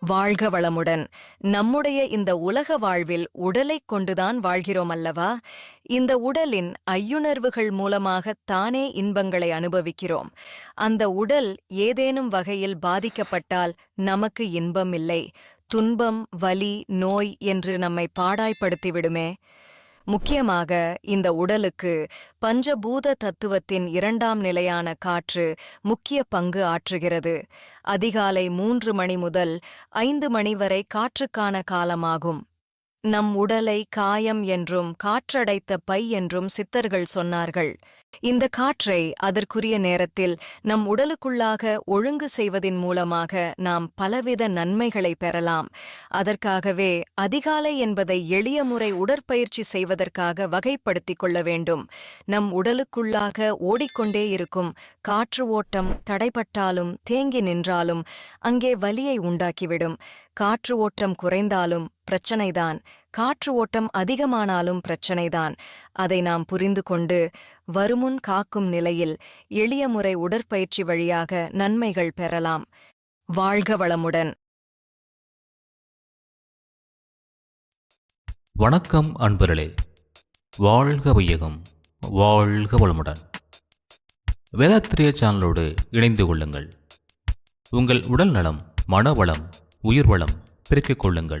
வாழ்க வளமுடன். நம்முடைய இந்த உலக வாழ்வில் உடலைக் கொண்டுதான் வாழ்கிறோம் அல்லவா? இந்த உடலின் ஐயுணர்வுகள் மூலமாக தானே இன்பங்களை அனுபவிக்கிறோம். அந்த உடல் ஏதேனும் வகையில் பாதிக்கப்பட்டால் நமக்கு இன்பம் இல்லை துன்பம் வலி நோய் என்று நம்மை பாடாய்ப்படுத்திவிடுமே முக்கியமாக இந்த உடலுக்கு பஞ்சபூத தத்துவத்தின் இரண்டாம் நிலையான காற்று முக்கிய பங்கு ஆற்றுகிறது. அதிகாலை மூன்று மணி முதல் ஐந்து மணி வரை காற்றுக்கான காலமாகும். நம் உடலை காயம் என்றும் காற்றடைத்த பை என்றும் சித்தர்கள் சொன்னார்கள். இந்த காற்றை அதற்குரிய நேரத்தில் நம் உடலுக்குள்ளாக ஒழுங்கு செய்வதின் மூலமாக நாம் பலவித நன்மைகளை பெறலாம். அதற்காகவே அதிகாலை என்பதை எளிய முறை உடற்பயிற்சி செய்வதற்காக வகைப்படுத்திக் கொள்ள வேண்டும். நம் உடலுக்குள்ளாக ஓடிக்கொண்டே இருக்கும் காற்று ஓட்டம் தடைப்பட்டாலும் தேங்கி நின்றாலும் அங்கே வலியை உண்டாக்கிவிடும். காற்று ஓட்டம் குறைந்தாலும் பிரச்சனைதான். காற்று ஓட்டம் அதிகமானாலும் பிரச்சனைதான். அதை நாம் புரிந்து கொண்டு வருமுன் காக்கும் நிலையில் எளிய முறை உடற்பயிற்சி வழியாக நன்மைகள் பெறலாம். வாழ்க வளமுடன். வணக்கம் அன்பர்களே. வாழ்க வையகம். வாழ்க வளமுடன். வேதாத்திரிய சேனலோடு இணைந்து கொள்ளுங்கள். உங்கள் உடல் நலம் மனவளம் உயிர் வளம் பெருக்கிக் கொள்ளுங்கள்.